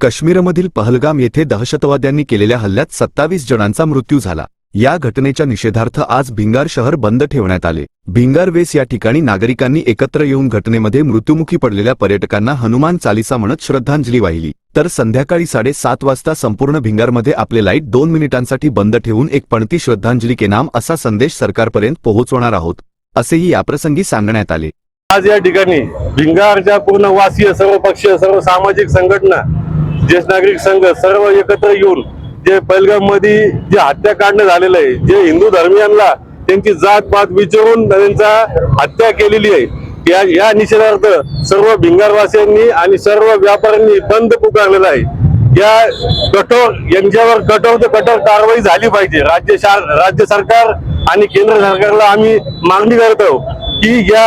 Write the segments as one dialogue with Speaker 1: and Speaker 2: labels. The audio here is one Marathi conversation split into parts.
Speaker 1: काश्मीरमधील पहलगाम येथे दहशतवाद्यांनी केलेल्या हल्ल्यात सत्तावीस जणांचा मृत्यू झाला. या घटनेच्या निषेधार्थ आज भिंगार शहर बंद ठेवण्यात आले. भिंगार वेस या ठिकाणी नागरिकांनी एकत्र येऊन घटनेमध्ये मृत्युमुखी पडलेल्या पर्यटकांना हनुमान चालिसा म्हणत श्रद्धांजली वाहिली. तर संध्याकाळी साडेसात वाजता संपूर्ण भिंगारमध्ये आपले लाइट दोन मिनिटांसाठी बंद ठेवून एक पणती श्रद्धांजली के नाम असा संदेश सरकारपर्यंत पोहोचवणार आहोत असेही याप्रसंगी सांगण्यात आले.
Speaker 2: आज या ठिकाणी भिंगारच्या पूर्ण वासीय सर्व पक्षीय सर्व सामाजिक संघटना ज्येष्ठ नागरिक संघ सर्व एकत्र येऊन जे पहलगाममध्ये जे हत्याकांड झालेलं आहे जे हिंदू धर्मियांना त्यांची जात पात विचारून त्यांचा हत्या केलेली आहे या या निषेधार्थ सर्व भिंगारवासियांनी आणि सर्व व्यापाऱ्यांनी बंद पुकारलेला आहे. या कठोर यांच्यावर कठोर ते कठोर कारवाई झाली पाहिजे. राज्य शा- राज्य सरकार आणि केंद्र सरकारला आम्ही मागणी करतो की या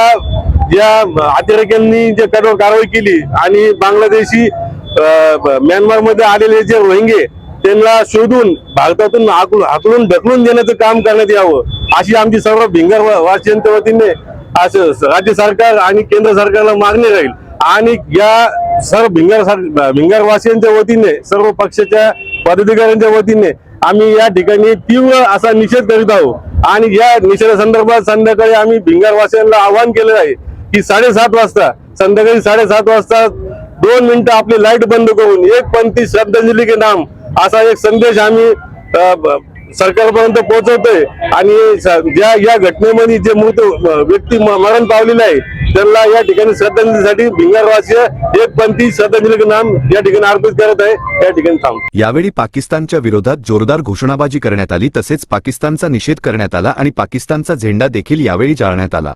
Speaker 2: या अतिरेक्यांनी जे कठोर कारवाई केली आणि बांगलादेशी म्यानमारमध्ये आलेले जे रोहिंगे त्यांना शोधून भारतातून हाकलून हाकलून ढकलून देण्याचं काम करण्यात यावं अशी आमची सर्व भिंगर वासियांच्या वतीने असं राज्य सरकार आणि केंद्र सरकारला मागणी राहील. आणि या सर्व भिंगर भिंगारवासियांच्या वासियांच्या वतीने सर्व पक्षाच्या पदाधिकाऱ्यांच्या वतीने आम्ही या ठिकाणी तीव्र असा निषेध करीत आहोत. आणि या निषेधासंदर्भात संध्याकाळी आम्ही भिंगार वासियांना आवाहन केलं आहे की साडेसात वाजता संध्याकाळी साडेसात वाजता दोन मिनिटं आपली लाइट बंद करून एक पंथी श्रद्धांजली के नाम असा एक संदेश आम्ही सरकारपर्यंत पोहोचवतोय. आणि ज्या या घटनेमध्ये जे मृत व्यक्ती मरण पावलेले आहे त्यांना या ठिकाणी श्रद्धांजलीसाठी भिंगारवासीय एक पंथी श्रद्धांजली नाम या ठिकाणी अर्पित करत आहे. या ठिकाणी थांब.
Speaker 1: यावेळी पाकिस्तानच्या विरोधात जोरदार घोषणाबाजी करण्यात आली तसेच पाकिस्तानचा निषेध करण्यात आला आणि पाकिस्तानचा झेंडा देखील यावेळी जाळण्यात आला.